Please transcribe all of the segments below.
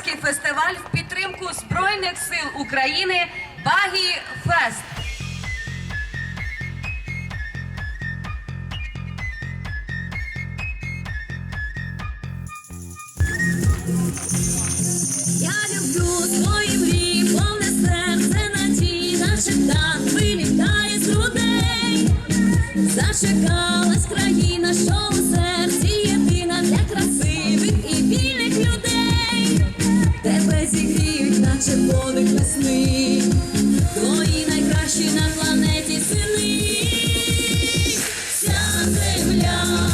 спортивно-мистецький фестиваль в підтримку Збройних сил України Багі Фест. Я люблю свої мрії, повне серце надії, наше так вилітає з грудей. Зачекалась країна, що у серці єдина для красивих подих весни. Твої найкращі на планеті сини. Вся земля,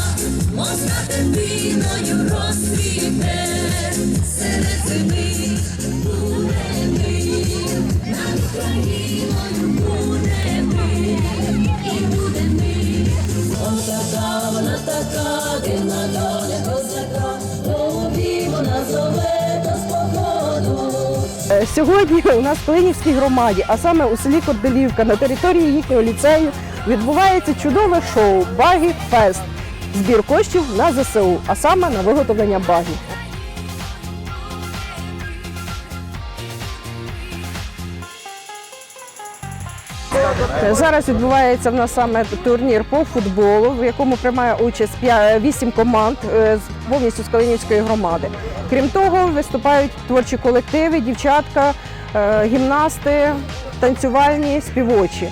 мов скатертиною розцвіте. Серед зими буде мир, над Україною буде мир, і буде мир. Ось така, вона така, дивна доля Сьогодні у нас в Клинівській громаді, а саме у селі Корделівка на території їхнього ліцею відбувається чудове шоу Багі Фест. Збір коштів на ЗСУ, а саме на виготовлення багів. Зараз відбувається в нас саме турнір по футболу, в якому приймає участь 8 команд е, повністю з Калинівської громади. Крім того, виступають творчі колективи, дівчатка, е, гімнасти, танцювальні, співочі.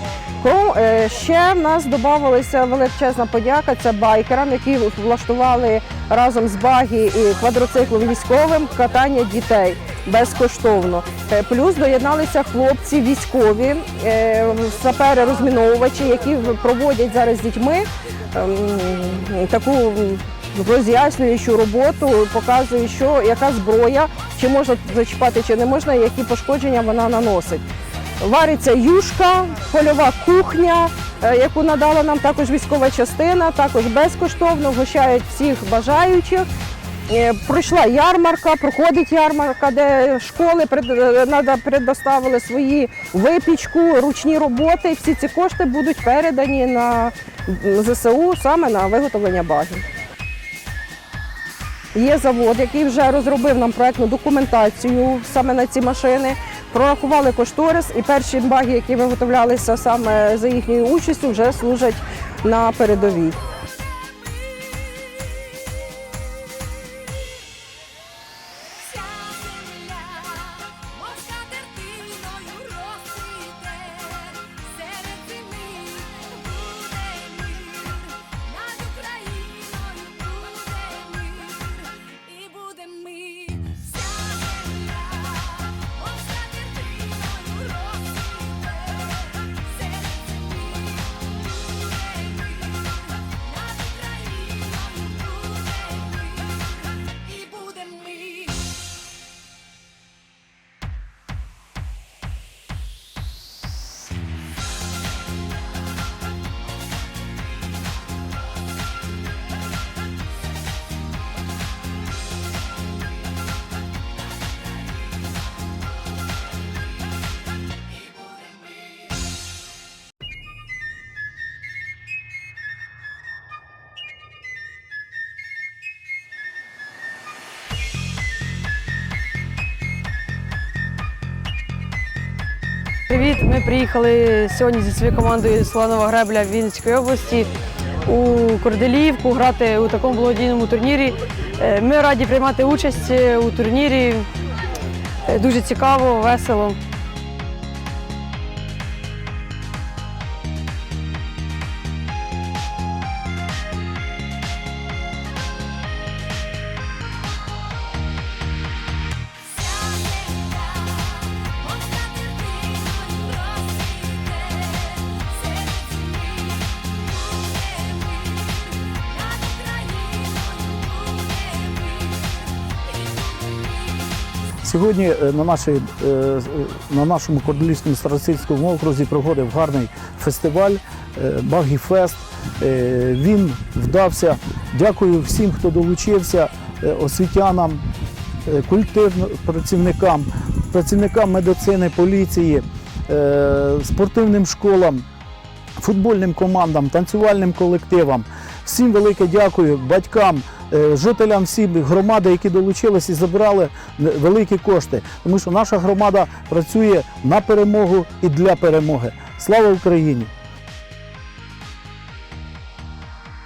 Е, Ще в нас додавалася величезна подяка це байкерам, які влаштували разом з багі і квадроциклом військовим катання дітей безкоштовно. Е, Плюс доєдналися хлопці військові, е, сапери розміновувачі, які проводять зараз з дітьми ем, таку роз'яснюючу роботу, показують, що яка зброя, чи можна зачіпати, чи не можна, які пошкодження вона наносить. Вариться юшка, польова кухня, е, яку надала нам також військова частина, також безкоштовно вгощають всіх бажаючих. Е, Пройшла ярмарка, проходить ярмарка, де школи е, предоставили свої випічку, ручні роботи. Всі ці кошти будуть передані на ЗСУ саме на виготовлення багів. Є завод, який вже розробив нам проектну документацію саме на ці машини. Прорахували кошторис, і перші баги, які виготовлялися саме за їхньою участю, вже служать на передовій. Привіт! Ми приїхали сьогодні зі своєю командою Сланова Гребля Вінницької області у Корделіївку грати у такому благодійному турнірі. Е, Ми раді приймати участь е, у турнірі. Е, Дуже цікаво, весело. Сьогодні е, на, нашій, е, на нашому Корделівському старосильському окрузі проходив гарний фестиваль е, Багі Фест. Е, Він вдався. Дякую всім, хто долучився, е, освітянам, е, культурним працівникам, працівникам медицини, поліції, е, спортивним школам, футбольним командам, танцювальним колективам. Всім велике дякую батькам е, жителям всім громади, які долучилися і забирали е, великі кошти. Тому що наша громада працює на перемогу і для перемоги. Слава Україні!